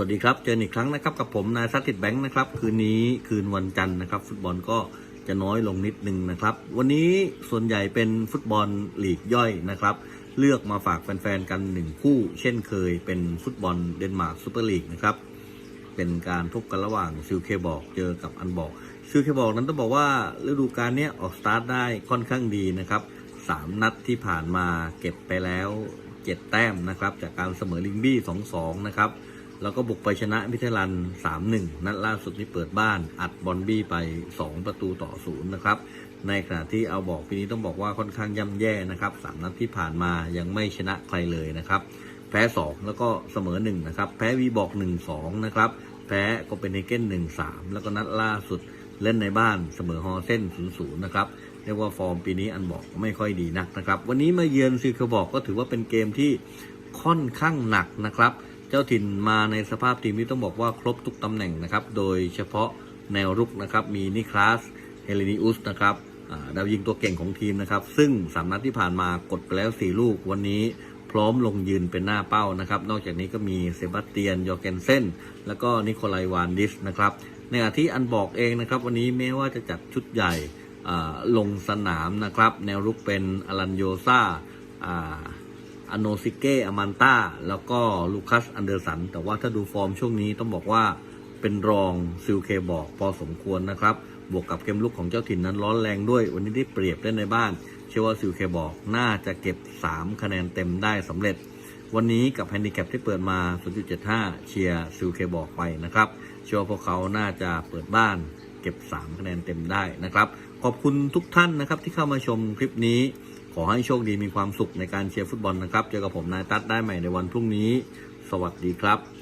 สวัสดีครับ เจออีกครั้งนะครับกับผมนายซัตติดแบงค์นะครับ คืนนี้คืนวันจันทร์นะครับ ฟุตบอลก็จะน้อยลงนิดนึงนะครับ วันนี้ส่วนใหญ่เป็นฟุตบอลลีกย่อยนะครับ เลือกมาฝากแฟนๆกันหนึ่งคู่ เช่นเคยเป็นฟุตบอลเดนมาร์กซูเปอร์ลีกนะครับเป็นการพบกันระหว่างซิลเคบอกเจอกับอันบอกซิลเคบอกนั้นต้องบอกว่าฤดูกาลนี้ออกสตาร์ทได้ค่อนข้างดีนะครับสามนัดที่ผ่านมาเก็บไปแล้วเจ็ดแต้มนะครับจากการเสมอลิงบี้สองสองนะครับ แล้วก็บุกไปชนะมิเทลัน 3-1 นัดล่าสุดนี้เปิดบ้าน อัดบอลบี้ไป 2 ประตูต่อศูนย์นะครับ ในขณะที่เอาบอกปีนี้ต้องบอกว่าค่อนข้างย่ำแย่นะครับ 3 นัดที่ผ่านมายังไม่ชนะใครเลยนะครับ แพ้ 2 แล้วก็เสมอ 1 นะครับ แพ้วีบอก 1-2 นะครับ แพ้โคเปนเฮเกน1-3 แล้วก็นัดล่าสุดเล่นในบ้านเสมอฮอเส้น 0-0 นะครับเรียกว่าฟอร์มปีนี้อันบอกไม่ค่อยดีนักนะครับ วันนี้มาเยือนซิลเคอบอกก็ถือว่าเป็นเกมที่ค่อนข้างหนักนะครับ เจ้าถิ่นมาในสภาพทีมที่ต้องบอกว่าครบทุกตำแหน่งนะครับ โดยเฉพาะแนวรุกนะครับ มีนิคลาส เฮเลนิอุสนะครับดาวยิงตัวเก่งของทีมนะครับ ซึ่งสามนัดที่ผ่านมากดไปแล้ว 4 ลูกวันนี้พร้อมลงยืนเป็นหน้าเป้านะครับ นอกจากนี้ก็มีเซบาสเตียน ยอร์เกนเซนแล้วก็นิโคลัยวานดิสนะครับ ในขณะที่อันบอกเองนะครับ วันนี้แม้ว่าจะจัดชุดใหญ่ลงสนามนะครับ แนวรุกเป็นอลันโยซา อโนซิเกอมันตาแล้วก็ลูคัสอันเดอร์สัน แต่ว่าถ้าดูฟอร์มช่วงนี้ต้องบอกว่าเป็นรองซิลเคบอกพอสมควรนะครับ บวกกับเกมลุกของเจ้าถิ่นนั้นร้อนแรงด้วย วันนี้ได้เปรียบเล่นในบ้าน เชื่อว่าซิลเคบอกน่าจะเก็บ 3 คะแนนเต็มได้สำเร็จ วันนี้กับแฮนดิแคปที่เปิดมา 0.75 เชียร์ซิลเคบอกไปนะครับเชื่อว่าพวกเขาน่าจะเปิดบ้าน เก็บ 3 คะแนนเต็มได้นะครับ ขอบคุณทุกท่านนะครับที่เข้ามาชมคลิปนี้ ขอให้โชคดีมีความสุขในการเชียร์ฟุตบอลนะครับ เจอกับผมนายตั๊ดได้ใหม่ในวันพรุ่งนี้ สวัสดีครับ